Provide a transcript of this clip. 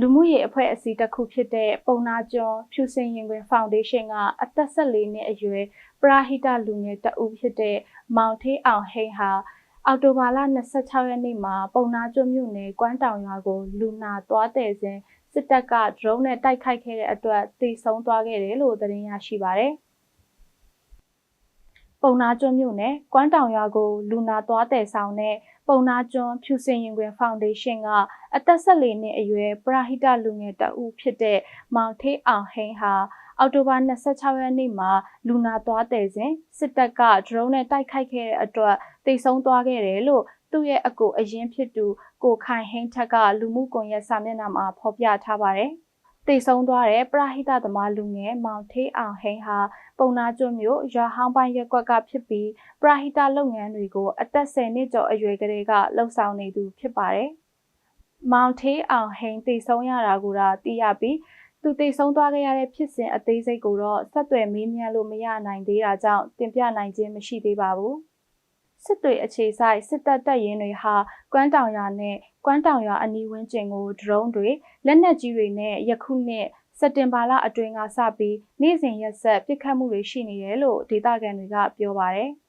လူမှုရေးအဖွဲ့အစည်းတစ်ခုဖြစ်တဲ့ပုံနာကျော်ဖြူစင်ရင်ခွင်ဖောင်ဒေးရှင်းကအသက်14နှစ်အရွယ်ပရာဟိတလူငယ်တဦးဖြစ်တဲ့မောင်ထေးအောင်ဟိန်းဟာအော်တိုဘာလ26ရက်နေ့မှာပုံနာကျွမြို့နယ်ကွမ်းတောင်ရွာကိုလူနာသွားတဲ့စဉ်စစ်တပ်ကဒရုန်းနဲ့တိုက်ခိုက်ခဲ့တဲ့အတွက်တေဆုံးသွားခဲ့တယ်လို့သတင်းရရှိပါတယ်။ ပုံနာကျွမြို့နယ်ကွမ်းတောင်ရွာကိုလူနာသွားတဲ့ဆောင်တဲ့ပုံနာကျွန်းဖြူစင်ရင်ခွင်ဖောင်ဒေးရှင်းကအသက်14နှစ်အရွယ်ပရာဟိတလူငယ်တဦးဖြစ်တဲ့မောင်ထေးအောင်ဟိန်းဟာအောက်တိုဘာ26ရက်နေ့မှာလူနာသွားတဲ့စဉ်စစ်တပ်ကဒရုန်းနဲ့တိုက်ခိုက်ခဲ့တဲ့အတွက်တိတ်ဆုံးသွားခဲ့တယ်လို့သူ့ရဲ့အကိုအရင်ဖြစ်သူကိုခိုင်ဟင်းထက်ကလူမှုကွန်ရက်စာမျက်နှာမှာဖော်ပြထားပါတယ်။ တိတ်ဆုံးသွားတဲ့ပရဟိတသမားလူငယ်မောင်ထေးအောင်ဟိန်းဟာပုံနာကျွန်းမြို့ရွာဟောင်းပိုင်းရက်ကွက်ကဖြစ်ပြီးပရဟိတလုပ်ငန်းတွေကိုအသက်10နှစ်ကျော်အရွယ်ကလေးကလှုပ်ဆောင်နေသူဖြစ်ပါတယ်။မောင်ထေးအောင်ဟိန်းတိတ်ဆုံးရတာကိုတော့သိရပြီးသူတိတ်ဆုံးသွားခဲ့ရတဲ့ဖြစ်စဉ်အသေးစိတ်ကိုတော့ဆက်သွယ်မေးမြန်းလို့မရနိုင်သေးတာကြောင့်တင်ပြနိုင်ခြင်းမရှိသေးပါဘူး။ စစ်တွေအခြေဆိုင်စစ်တပ်တပ်ရင်းတွေဟာကွမ်းတောင်ရွာနဲ့ကွမ်းတောင်ရွာအနီးဝန်းကျင်ကိုဒရုန်းတွေလက်နက်ကြီးတွေနဲ့ယခုနှစ်စက်တင်ဘာလအတွင်းကစပြီးနေ့စဉ်ရက်ဆက်ပစ်ခတ်မှုတွေရှိနေတယ်လို့ဒေသခံတွေကပြောပါတယ်။